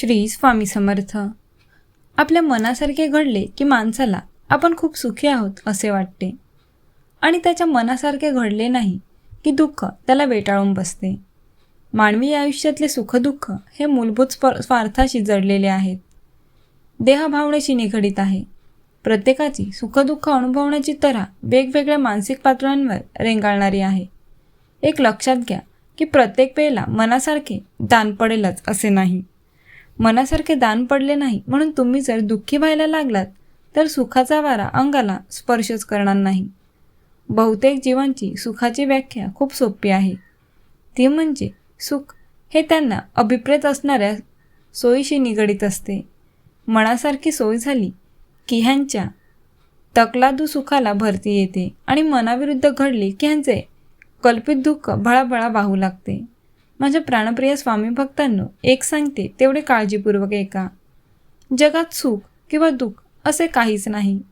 श्री स्वामी समर्थ. आपल्या मनासारखे घडले की माणसाला आपण खूप सुखी आहोत असे वाटते. आणि त्याच्या मनासारखे घडले नाही की दुःख त्याला वेटाळून बसते. मानवी आयुष्यातले सुखदुःख हे मूलभूत स्प स्वार्थाशी जडलेले आहेत. देहभावनेशी निगडीत आहे. प्रत्येकाची सुखदुःख अनुभवण्याची तऱ्हा वेगवेगळ्या मानसिक पातळ्यांवर रेंगाळणारी आहे. एक लक्षात घ्या की प्रत्येक वेळेला मनासारखे दान पडेलच असे नाही. मनासारखे दान पडले नाही म्हणून तुम्ही जर दुःखी व्हायला लागलात तर सुखाचा वारा अंगाला स्पर्शच करणार नाही. बहुतेक जीवांची सुखाची व्याख्या खूप सोपी आहे. ती म्हणजे सुख हे त्यांना अभिप्रेत असणाऱ्या सोयीशी निगडीत असते. मनासारखी सोय झाली की ह्यांच्या तकलादू सुखाला भरती येते आणि मनाविरुद्ध घडली की ह्यांचे कल्पित दुःख भळाभळा वाहू लागते. माझ्या प्राणप्रिय स्वामी भक्तांनो एक सांगते तेवढे काळजीपूर्वक ऐका. जगात सुख किंवा दुःख असे काहीच नाही.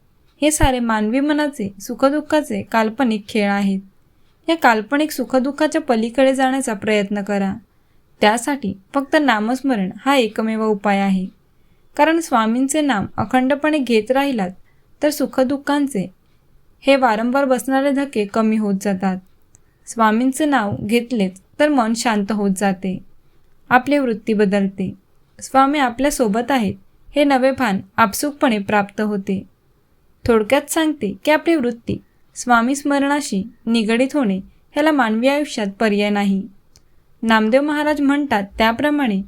हे सारे मानवी मनाचे सुखदुःखाचे काल्पनिक खेळ आहेत. या काल्पनिक सुखदुःखाच्या पलीकडे जाण्याचा प्रयत्न करा. त्यासाठी फक्त नामस्मरण हा एकमेव उपाय आहे. कारण स्वामींचे नाम अखंडपणे घेत राहिलात तर सुखदुःखांचे हे वारंवार बसणारे धक्के कमी होत जातात. स्वामींचं नाव घेतलेच तर मन शांत होत जाते. आपली वृत्ती बदलते. स्वामी आपल्यासोबत आहेत हे नवे भान आपसूकपणे प्राप्त होते. थोडक्यात सांगते की आपली वृत्ती स्वामी स्मरणाशी निगडीत होणे ह्याला मानवी आयुष्यात पर्याय नाही. नामदेव महाराज म्हणतात त्याप्रमाणे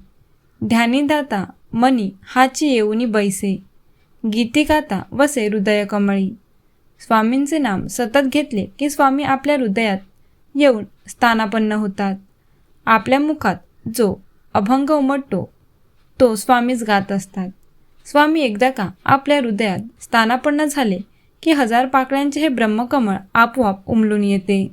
ध्यानीदाता मनी हाची येऊनी बैसे गीतिकाता वसे हृदय कमळी. स्वामींचे नाम सतत घेतले की स्वामी आपल्या हृदयात येऊन स्थानापन्न होतात. आपल्या मुखात जो अभंग उमटतो तो स्वामीच गात असतात. स्वामी एकदा का आपल्या हृदयात स्थानापन्न झाले की हजार पाकळ्यांचे हे ब्रह्मकमळ आपोआप उमलून येते.